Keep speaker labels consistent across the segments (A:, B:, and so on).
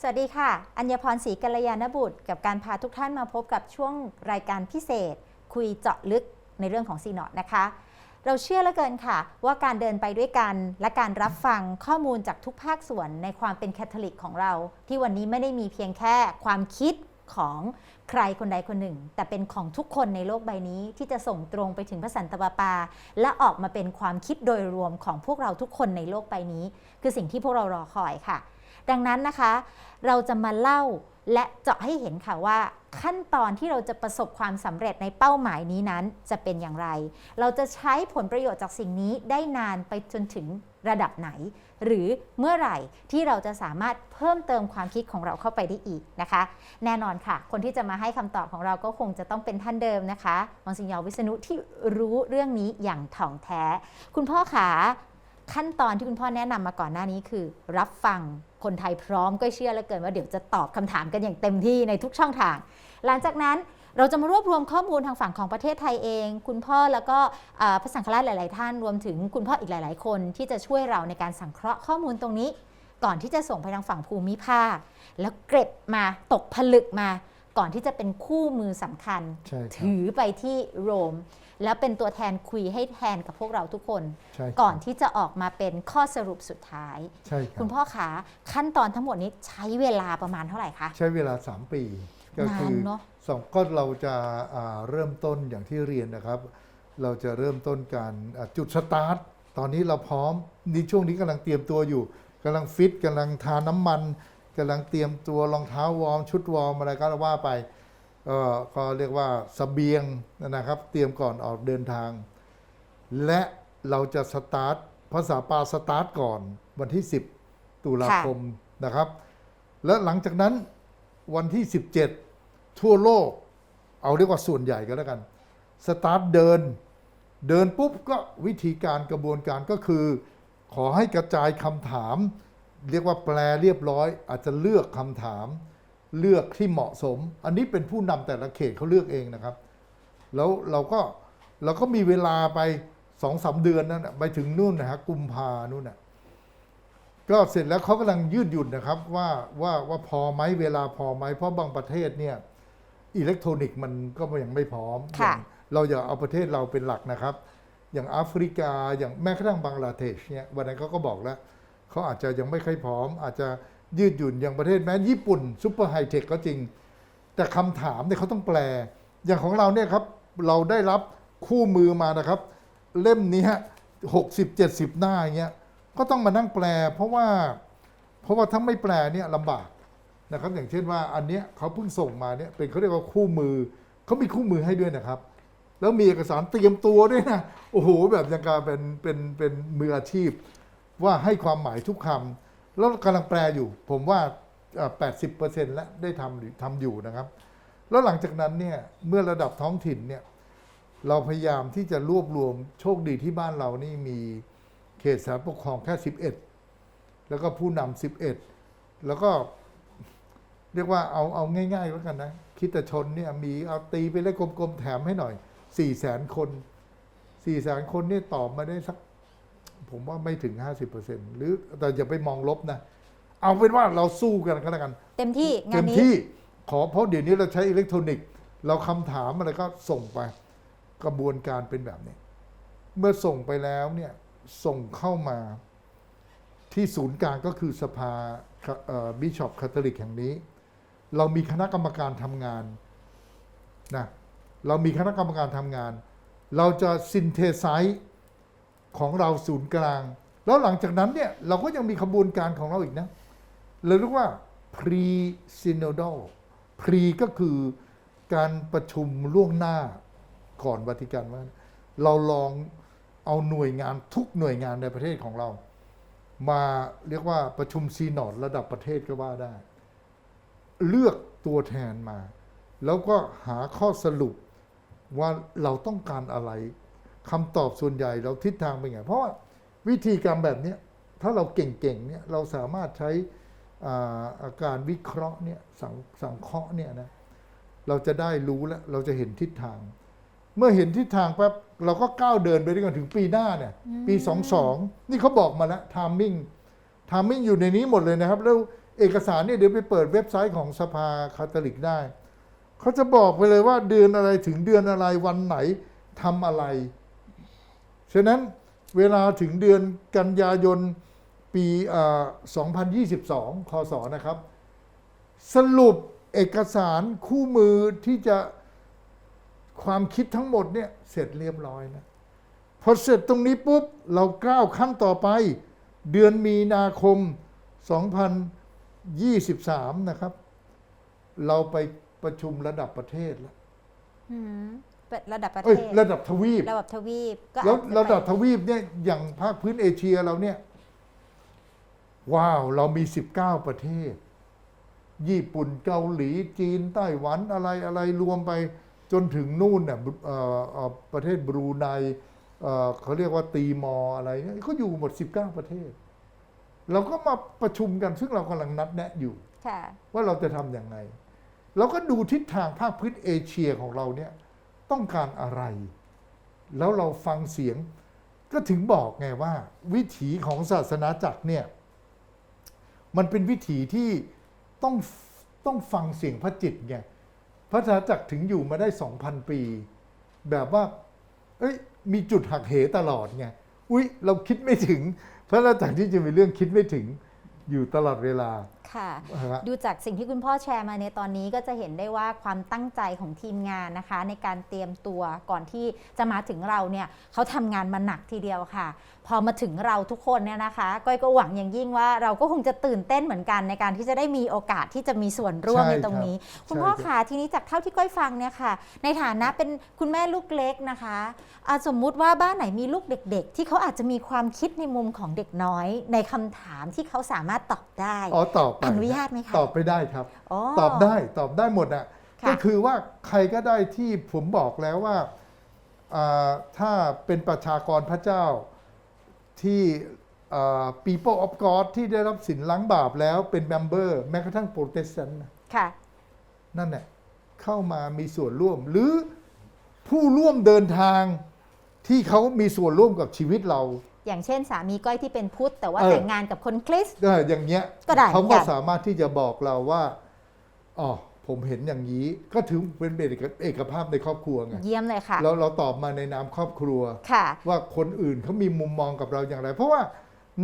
A: สวัสดีค่ะ อัญญพรศรีกัลยาณบุตร กับการพาทุกท่านมาพบกับช่วงรายการพิเศษ คุยเจาะลึกในเรื่องของซีนอตนะคะ เราเชื่อเหลือเกินค่ะ ว่าการเดินไปด้วยกัน และการรับฟังข้อมูลจากทุกภาคส่วนในความเป็นแคทอลิกของเรา ที่วันนี้ไม่ได้มีเพียงแค่ความคิดของใครคนใดคนหนึ่ง แต่เป็นของทุกคนในโลกใบนี้ ที่จะส่งตรงไปถึงพระสันตะปาปา และออกมาเป็นความคิดโดยรวมของพวกเราทุกคนในโลกใบนี้ คือสิ่งที่พวกเรารอคอยค่ะ ดังนั้นนะคะ เราจะมาเล่าและเจาะให้เห็นค่ะว่า ขั้นตอนที่เราจะประสบความสำเร็จในเป้าหมายนี้นั้นจะเป็นอย่างไร เราจะใช้ผลประโยชน์จากสิ่งนี้ได้นานไปจนถึงระดับไหน หรือเมื่อไหร่ที่เราจะสามารถเพิ่มเติมความคิดของเราเข้าไปได้อีกนะคะ แน่นอนค่ะ คนที่จะมาให้คำตอบของเราก็คงจะต้องเป็นท่านเดิมนะคะมองสิงยอวิษณุที่รู้เรื่องนี้อย่างถ่องแท้ คุณพ่อขาขั้นตอนที่คุณพ่อแนะนำมาก่อนหน้านี้คือ รับฟัง คนไทยพร้อมก็เชื่อเหลือเกินว่าเดี๋ยวจะตอบคำถามกันอย่างเต็มที่ในทุกช่องทาง หลังจากนั้นเราจะมารวบรวมข้อมูลทางฝั่งของประเทศไทยเอง คุณพ่อแล้วก็พระสังฆราชหลาย ๆ ท่านรวมถึงคุณพ่ออีกหลาย ๆ คนที่จะช่วยเราในการสังเคราะห์ข้อมูลตรงนี้ ก่อนที่จะส่งไปทางฝั่งภูมิภาค แล้วเก็บมาตกผลึกมา ก่อนที่จะเป็นคู่มือสำคัญ
B: ใช่ครับ
A: ถือไปที่โรม แล้วเป็นตัวแทนคุยให้แทนกับพวกเราทุกคน
B: ใช่ครับ
A: ก่อนที่จะออกมาเป็นข้อสรุปสุดท้าย
B: ใช่ครั
A: คุ
B: บ
A: ณพ่อคะขั้นตอนทั้งหมดนี้ใช้เวลาประมาณเท่าไหร่คะ
B: ใช้เวลา 3 ปี ก็คื
A: นานเนอะ
B: สองก็เราจะอ่าเริ่มต้นอย่างที่เรียนนะครับ เราจะเริ่มต้นการอ่าจุดสตาร์ทตอนนี้เราพร้อมนี่ช่วงนี้กำลังเตรียมตัวอยู่กำลังฟิตกำลังทาน้ำมัน กำลังเตรียมตัวรองเท้าวอร์มชุดวอร์มอะไรก็ว่าไปก็เรียกว่าสเสบียงนะครับ เตรียมก่อนออกเดินทาง และเราจะสตาร์ทภาษาปาสตาร์ทก่อนวันที่ 10 ตุลาคมนะครับ และหลังจากนั้นวันที่ 17 ทั่วโลก เอาเรียกว่าส่วนใหญ่ก็แล้วกัน สตาร์ทเดิน เดินปุ๊บก็วิธีการกระบวนการก็คือ ขอให้กระจายคำถาม เรียกว่าแปลเรียบร้อย อาจจะเลือกคำถาม เลือกที่เหมาะสม อันนี้เป็นผู้นำแต่ละเขตเขาเลือกเองนะครับ แล้วเราก็เราก็มีเวลาไปสองสามเดือนนั่นน่ะไปถึงนู่นนะฮะกุมภานู่นน่ะก็เสร็จแล้วเขากำลังยืดหยุ่นนะครับว่าว่าว่าพอไหมเวลาพอไหมเพราะบางประเทศเนี่ยอิเล็กทรอนิกส์มันก็ยังไม่พร้อม
A: ค่ะ
B: อย่างเราอย่าเอาประเทศเราเป็นหลักนะครับ อย่างแอฟริกาอย่างแม้กระทั่งบังกลาเทศเนี่ยวันนั้นเขาก็บอกแล้ว เขาอาจจะยังไม่ค่อยพร้อม อาจจะยืดหยุ่นอย่างประเทศแม้ญี่ปุ่นซุปเปอร์ไฮเทคก็จริง แต่คำถามเนี่ยเขาต้องแปล อย่างของเราเนี่ยครับเราได้รับคู่มือมานะครับ เล่มนี้หกสิบเจ็ดสิบหน้าอย่างเงี้ยก็ต้องมานั่งแปล เพราะว่าเพราะว่าถ้าไม่แปลเนี่ยลำบากนะครับ อย่างเช่นว่าอันเนี้ยเขาเพิ่งส่งมาเนี่ยเป็นเขาเรียกว่าคู่มือเขามีคู่มือให้ด้วยนะครับ แล้วมีเอกสารเตรียมตัวด้วยนะโอ้โหแบบย่างการเป็นเป็นเป็นมืออาชีพ ว่าให้ความหมายทุกคำแล้วกำลังแปลอยู่ ผมว่าแปดสิบเปอร์เซ็นต์แล้วได้ทำทำอยู่นะครับ แล้วหลังจากนั้นเนี่ยเมื่อระดับท้องถิ่นเนี่ยเราพยายามที่จะรวบรวมโชคดีที่บ้านเรานี่มีเขตสารปกครองแค่ 11 แล้วก็ผู้นำ11 แล้วก็เรียกว่าเอาเอาง่ายๆแล้วกันนะคิดแต่ชนเนี่ยมีเอาตีไปเลขกลมๆแถมให้หน่อย4ี่แสนคน4ี่แสนคนเนี่ยตอบมาได้สัก ผมว่าไม่ถึง 50%หรือแต่อย่าไปมองลบนะ เอาเป็นว่าเราสู้กันก็แล้วกัน
A: เต็มที่งา
B: เต็
A: น
B: ม
A: นี้
B: ที่ขอเพราะเดี๋ยวนี้เราใช้อิเล็กทรอนิกส์ เราคำถามอะไรก็ส่งไป กระบวนการเป็นแบบนี้ เมื่อส่งไปแล้วเนี่ยส่งเข้ามาที่ศูนย์กลางก็คือสภาบิชอปคาทอลิกแห่งนี้ เรามีคณะกรรมการทำงานนะเรามีคณะกรรมการทำงาน เราจะซินเทไซส์ ของเราศูนย์กลาง แล้วหลังจากนั้นเนี่ยเราก็ยังมีขบวนการของเราอีกนะเราเรียกว่า pre synodal pre ก็คือการประชุมล่วงหน้าก่อนวัติกันว่า เราลองเอาหน่วยงานทุกหน่วยงานในประเทศของเรา มาเรียกว่าประชุมซีนอดระดับประเทศก็ว่าได้ เลือกตัวแทนมา แล้วก็หาข้อสรุปว่าเราต้องการอะไร คำตอบส่วนใหญ่เราทิศทางเป็นไง เพราะว่าวิธีการแบบเนี้ยถ้าเราเก่งๆเนี่ยเราสามารถใช้อ่าอาการวิเคราะห์เนี่ยสังสังเคราะห์เนี่ยนะเราจะได้รู้แล้วเราจะเห็นทิศทาง เมื่อเห็นทิศทางปั๊บเราก็ก้าวเดินไปด้วยกันถึงปีหน้าเนี่ยปี22นี่เขาบอกมาแล้วทามมิ่งทามมิ่งอยู่ในนี้หมดเลยนะครับ แล้วเอกสารเนี่ยเดี๋ยวไปเปิดเว็บไซต์ของสภาคาทอลิกได้ เขาจะบอกไปเลยว่าเดือนอะไรถึงเดือนอะไรวันไหนทำอะไร ฉะนั้นเวลาถึงเดือนกันยายนปี 2022 คศ นะครับ สรุปเอกสารคู่มือที่จะความคิดทั้งหมดเนี่ยเสร็จเรียบร้อยนะพอเสร็จตรงนี้ปุ๊บ เราก้าวขั้นต่อไป เดือนมีนาคม 2023 นะครับ เราไปประชุมระดับประเทศแล้ว
A: ระดับประเท
B: เอ้ย
A: ศ
B: ระดับทวีป
A: ระดับทวีปก็
B: แล้ว
A: อาจจ
B: ระดับ
A: ไป
B: ทวีปเนี่ยอย่างภาคพื้นเอเชียเราเนี่ย ว้าวเรามี 19 ประเทศ ญี่ปุ่นเกาหลีจีนไต้หวันอะไรอะไรรวมไปจนถึงนู่นเนี่ยเอ่อเอ่อประเทศบรูไนเอ่อเขาเรียกว่าตีมอร์อะไรเนี่ยเขาอยู่หมด 19 ประเทศ เราก็มาประชุมกันซึ่งเรากำลังนัดแนะอยู่
A: ค่ะ
B: ว่าเราจะทำอย่างไงเราก็ดูทิศทางภาคพื้นเอเชียของเราเนี่ย ต้องการอะไร แล้วเราฟังเสียงก็ถึงบอกไงว่า วิถีของศาสนาจักรเนี่ยมันเป็นวิถีที่ต้องต้องฟังเสียงพระจิตไงพระศาสนาจักรถึงอยู่มาได้สองพันปี แบบว่าเอ้ยมีจุดหักเหตลอดไงอุ้ยเราคิดไม่ถึง พระศาสนาจักรที่จะมีเรื่องคิดไม่ถึงอยู่ตลอดเวลา
A: ค่ะ
B: นะฮะ
A: ดูจากสิ่งที่คุณพ่อแชร์มาในตอนนี้ก็จะเห็นได้ว่าความตั้งใจของทีมงานนะคะ ในการเตรียมตัวก่อนที่จะมาถึงเราเนี่ยเขาทำงานมาหนักทีเดียวค่ะ พอมาถึงเราทุกคนเนี่ยนะคะก้อยก็หวังอย่างยิ่งว่าเราก็คงจะตื่นเต้นเหมือนกันในการที่จะได้มีโอกาสที่จะมีส่วนร่วม
B: ใช่
A: ในตรงนี้
B: ครับ
A: คุณพ่อ
B: ใช่ครับ
A: คะทีนี้จากเท่าที่ก้อยฟังเนี่ยค่ะ ในฐานะเป็นคุณแม่ลูกเล็กนะคะอะสมมุติว่าบ้านไหนมีลูกเด็ก ๆ ที่เขาอาจจะมีความคิดในมุมของเด็กน้อย ในคำถามที่เขาสามารถตอบได้
B: อ๋อตอบไป
A: อนุญาตไหมคะ
B: ตอบไปได้ครับ
A: อ๋อ
B: ตอบได้ตอบได้หมดอะ
A: ค่ะ
B: ก็คือว่าใครก็ได้ที่ผมบอกแล้วว่าอ่าถ้าเป็นประชากรพระเจ้า ที่อ่า people of God ที่ได้รับสินล้างบาปแล้วเป็น member แม้กระทั่งโปรเตสแตนต์นะ
A: ค่ะ
B: นั่นแหละเข้ามามีส่วนร่วม หรือผู้ร่วมเดินทางที่เขามีส่วนร่วมกับชีวิตเรา
A: อย่างเช่นสามีก้อยที่เป็นพุทธ แต่ว่า
B: เออ
A: แต่งงานกับคนคริสต์
B: เอออย่างเงี้ย
A: ก็ได้
B: เขา
A: เหมื
B: ก็
A: อนกัน
B: สามารถที่จะบอกเราว่าอ๋อ ผมเห็นอย่างนี้ก็ถือเป็นเอกเอกภาพในครอบครัวไง
A: เยี่ยมเลยค่ะ
B: เราเราตอบมาในนามครอบครัว
A: ค่ะ
B: ว่าคนอื่นเขามีมุมมองกับเราอย่างไร เพราะว่า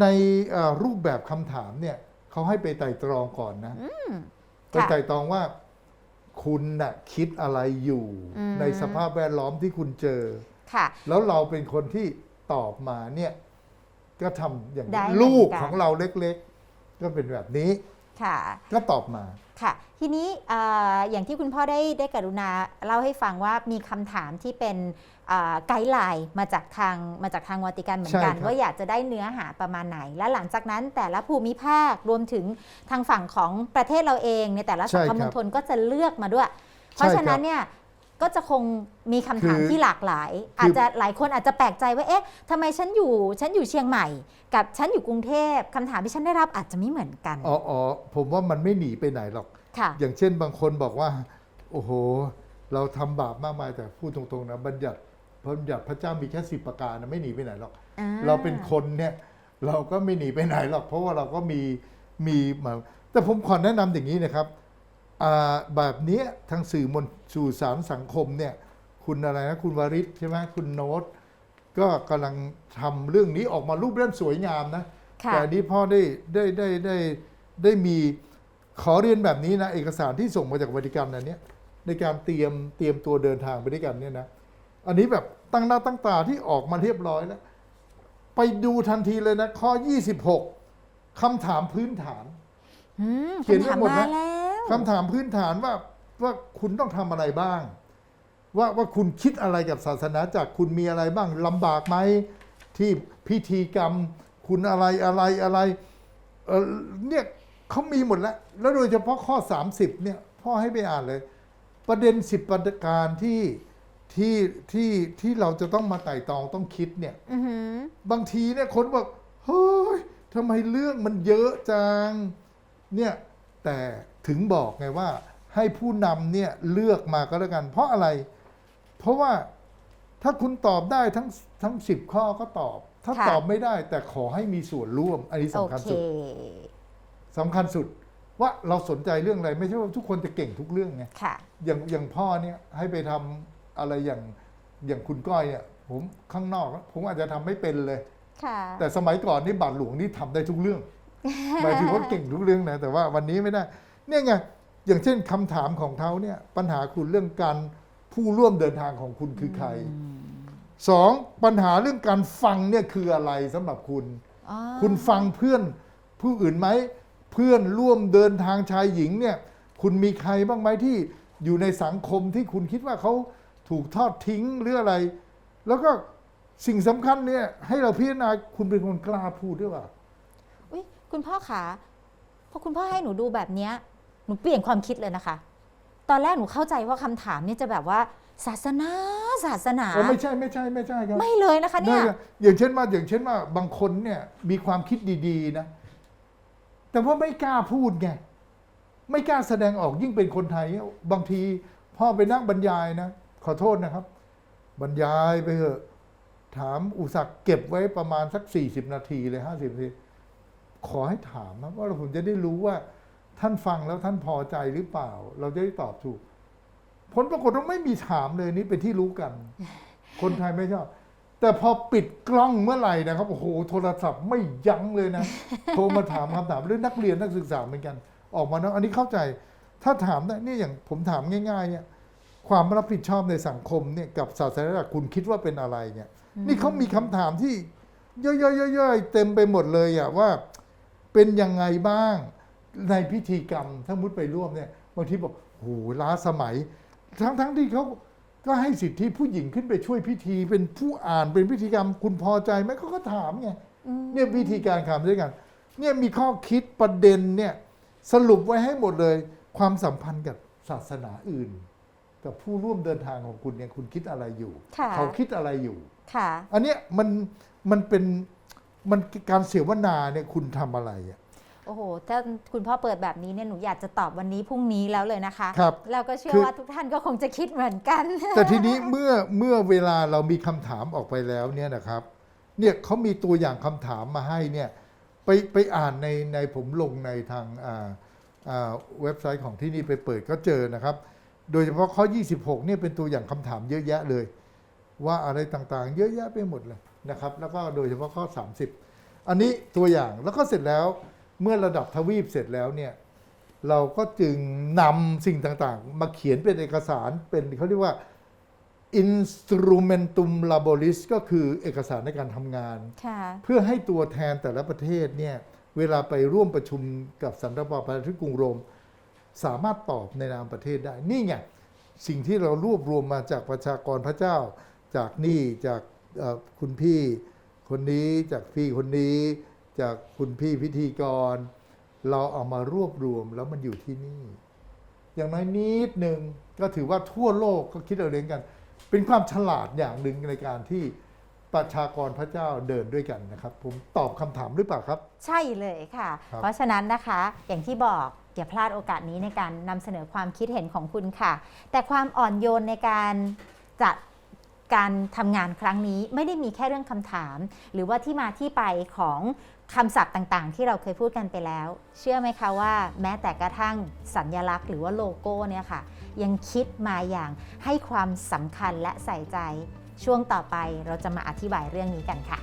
B: ในเอ่อรูปแบบคำถามเนี่ยเขาให้ไปไต่ตรองก่อนนะไป
A: ค่ะ
B: ไต่ตรองว่าคุณน่ะคิดอะไรอยู่
A: อืม
B: ในสภาพแวดล้อมที่คุณเจอ
A: ค่ะ
B: แล้วเราเป็นคนที่ตอบมาเนี่ย ก็ทำอย่าง
A: ได้
B: นี้
A: เหมือนกัน
B: ลูกของเราเล็ก ๆ ก็เป็นแบบนี้
A: ค่ะ
B: ก็ตอบมา
A: ค่ะ ทีนี้เอ่ออย่างที่คุณพ่อได้ได้กรุณาเล่าให้ฟังว่ามีคำถามที่เป็นเอ่อไกด์ไลน์มาจากทางมาจากทางวาติกันเหมือนกัน
B: ใช่ครับ
A: ว่าอยากจะได้เนื้อหาประมาณไหน และหลังจากนั้นแต่ละภูมิภาครวมถึงทางฝั่งของประเทศเราเองในแต่ละสังคมมณฑลก็จะเลือกมาด้วย เพราะฉะนั้นเนี่ย ก็จะคงมีคำถาม
B: คือ
A: ที่หลากหลาย
B: คืออ
A: อาจจะหลายคนอาจจะแปลกใจว่าเอ๊ะทำไมฉันอยู่ฉันอยู่เชียงใหม่ กับฉันอยู่กรุงเทพคำถามที่ฉันได้รับอาจจะไม่เหมือนกัน
B: อ๋ออ๋อผมว่ามันไม่หนีไปไหนหรอก
A: ค่ะ
B: อย่างเช่นบางคนบอกว่า โอ้โห เราทำบาปมากมายแต่พูดตรงๆนะบัญญัติบัญญัติพระเจ้ามีแค่สิบประการนะไม่หนีไปไหนหรอก
A: อ่
B: เราเป็นคนเนี่ยเราก็ไม่หนีไปไหนหรอก เพราะว่าเราก็มีมีมาแต่ผมขอแนะนำอย่างนี้นะครับอ่า แบบเนี้ยทางสื่อมวลสื่อสารสังคมเนี่ยคุณอะไรนะคุณวริศใช่ไหมคุณโน้ตก็กำลังทำเรื่องนี้ออกมารูปเล่มสวยงามนะ
A: ค่ะ
B: แต่อันนี้พ่อได้ได้ได้ได้ได้มีขอเรียนแบบนี้นะเอกสารที่ส่งมาจากวาติกันอันเนี้ยในการเตรียมเตรียมตัวเดินทางไปด้วยกันเนี่ยนะอันนี้แบบตั้งหน้าตั้งตาที่ออกมาเรียบร้อยแล้ว ไปดูทันทีเลยนะ ข้อ 26คำถามพื้นฐาน
A: อืม
B: เขียน
A: คำถาม
B: ไว้หมด
A: มา
B: นะ
A: แล้ว
B: คำถามพื้นฐานว่าว่าคุณต้องทำอะไรบ้าง ว่าว่าคุณคิดอะไรกับศาสนาจากรคุณมีอะไรบ้างลำบากไหมที่พิธีกรรม คุณอะไรอะไรอะไรเออเนี่ยเขามีหมดแล้ว แล้วโดยเฉพาะข้อ 30เนี่ยพ่อให้ไปอ่านเลย ประเด็นสิบประการที่ที่ที่ที่เราจะต้องมาไต่ตองต้องคิดเนี่ย
A: อือหือบา
B: งทีเนี่ยคนบอกเฮ้ยทำไมเรื่องมันเยอะจัง เนี่ยแต่ถึงบอกไงว่าให้ผู้นำเนี่ยเลือกมาก็แล้วกัน เพราะอะไร เพราะว่าถ้าคุณตอบได้ทั้งทั้งสิบข้อก็ตอบ ถ้าตอบไม่ได้แต่ขอให้มีส่วนร่วม อันนี้
A: โอ
B: สำคัญ
A: เค
B: สุดสำคัญสุดว่าเราสนใจเรื่องอะไร ไม่ใช่ว่าทุกคนจะเก่งทุกเรื่องไง
A: ค่ะ
B: อย่างอย่างพ่อเนี่ยให้ไปทำอะไรอย่างอย่างคุณก้อยเนี่ยผมข้างนอก ผมอาจจะทำไม่เป็นเลย
A: ค่ะ
B: แต่สมัยก่อนนี่บาทหลวงนี่ทำได้ทุกเรื่อง หมายถึงว่าเก่งทุกเรื่องนะแต่ว่าวันนี้ไม่ได้ เนี่ยไงอย่างเช่นคำถามของเขาเนี่ยปัญหาคุณเรื่องการผู้ร่วมเดินทางของคุณคือใครสองปัญหาเรื่องการฟังเนี่ยคืออะไรสำหรับคุณ
A: อ๋อ
B: คุณฟังเพื่อนผู้อื่นไหมเพื่อนร่วมเดินทางชายหญิงเนี่ยคุณมีใครบ้างไหมที่อยู่ในสังคมที่คุณคิดว่าเขาถูกทอดทิ้งหรืออะไร แล้วก็สิ่งสำคัญเนี่ยให้เราพิจารณาคุณเป็นคนกล้าพูดด้วยว่า
A: อุ๊ย คุณพ่อขาพอคุณพ่อให้หนูดูแบบเนี้ยหนูเปลี่ยนความคิดเลยนะคะ ตอนแรกหนูเข้าใจว่าคำถามเนี่ยจะแบบว่า ศาสนาศาสนา
B: โอ้ไม่ใช่ไม่ใช่ไม่ใช่ครับ
A: ไม่เลยนะคะเนี่ยะ
B: อย่างเช่นว่าอย่างเช่นว่าบางคนเนี่ยมีความคิดดีๆนะ แต่ว่าไม่กล้าพูดไง ไม่กล้าแสดงออกยิ่งเป็นคนไทย บางทีพ่อไปนั่งบรรยายนะ ขอโทษนะครับ บรรยายไปเถอะ ถามอุตส่าห์เก็บไว้ประมาณสัก 40 นาทีเลย50นาที ขอให้ถามนะว่าผมจะได้รู้ว่า ท่านฟังแล้วท่านพอใจหรือเปล่า เราจะได้ตอบถูก ผลปรากฏว่าไม่มีถามเลยนี่เป็นที่รู้กัน คนไทยไม่ชอบ แต่พอปิดกล้องเมื่อไหร่นะครับโอ้โหโทรศัพท์ไม่ยั้งเลยนะโทรมาถามคำถามเรื่องนักเรียนนักศึกษาเหมือนกัน ออกมานะอันนี้เข้าใจ ถ้าถามได้เนี่ยอย่างผมถามง่าย ๆ เนี่ยความรับผิดชอบในสังคมเนี่ยกับศาสนาหลักคุณคิดว่าเป็นอะไรเนี่ย นี่เขามีคำถามที่ย่อยๆๆๆเต็มไปหมดเลยอะว่า เป็นยังไงบ้างในพิธีกรรมถ้ามุดไปร่วมเนี่ยบางทีบอกโหล้าสมัย ทั้งๆที่เขาก็ให้สิทธิผู้หญิงขึ้นไปช่วยพิธีเป็นผู้อ่านเป็นพิธีกรรมคุณพอใจไหมเขาก็ถามไง
A: อืม
B: เนี่ยวิธีการทำด้วยกัน เนี่ยมีข้อคิดประเด็นเนี่ยสรุปไว้ให้หมดเลย ความสัมพันธ์กับศาสนาอื่น กับผู้ร่วมเดินทางของคุณเนี่ยคุณคิดอะไรอยู่
A: ค่ะ
B: เขาคิดอะไรอยู่
A: ค่ะ
B: อันเนี้ยมันมันเป็น มันการเสวนาเนี่ยคุณทำอะไรอะ
A: โอ้โห ถ้าคุณพ่อเปิดแบบนี้เนี่ยหนูอยากจะตอบวันนี้พรุ่งนี้แล้วเลยนะคะ
B: ครับ
A: แล้วก็เชื่อ
B: คือ
A: ว่าทุกท่านก็คงจะคิดเหมือนกัน
B: แต่ทีนี้เมื่อเมื่อเวลาเรามีคำถามออกไปแล้วเนี่ยนะครับ เนี่ยเขามีตัวอย่างคำถามมาให้เนี่ยไปไปอ่านในในผมลงในทางอ่าอ่าเว็บไซต์ของที่นี่ไปเปิดก็เจอนะครับ โดยเฉพาะข้อ 26เนี่ยเป็นตัวอย่างคำถามเยอะแยะเลย ว่าอะไรต่างๆ เยอะแยะไปหมดเลย นะครับแล้วก็โดยเฉพาะข้อ 30 อันนี้ตัวอย่างแล้วก็เสร็จแล้วเมื่อระดับทวีปเสร็จแล้วเนี่ยเราก็จึงนำสิ่งต่างๆ มาเขียนเป็นเอกสารเป็นเขาเรียกว่า instrumentum laboris ก็คือเอกสารในการทำงาน
A: ค่ะ
B: เพื่อให้ตัวแทนแต่ละประเทศเนี่ยเวลาไปร่วมประชุมกับสันตะปาประเทศกรุงโรม สามารถตอบในนามประเทศได้ นี่ไง สิ่งที่เรารวบรวมมาจากประชากรพระเจ้า จากนี่จากเอ่อ คุณพี่คนนี้จากพี่คนนี้จากคุณพี่พิธีกร เราเอามารวบรวมแล้วมันอยู่ที่นี่ อย่างน้อยนิดหนึ่งก็ถือว่าทั่วโลกก็คิดเอาเองกัน เป็นความฉลาดอย่างหนึ่งในการที่ประชากรพระเจ้าเดินด้วยกันนะครับ ผมตอบคำถามหรือเปล่าครับ
A: ใช่เลยค่ะ
B: ครับ
A: เพราะฉะนั้นนะคะอย่างที่บอกอย่าพลาดโอกาสนี้ในการนำเสนอความคิดเห็นของคุณค่ะ แต่ความอ่อนโยนในการจัด การทำงานครั้งนี้ไม่ได้มีแค่เรื่องคำถาม หรือว่าที่มาที่ไปของคำศัพท์ต่างๆ ที่เราเคยพูดกันไปแล้ว เชื่อไหมคะว่า แม้แต่กระทั่งสัญญลักษณ์หรือว่าโลโก้เนี่ยค่ะ ยังคิดมาอย่างให้ความสำคัญและใส่ใจ ช่วงต่อไปเราจะมาอธิบายเรื่องนี้กันค่ะ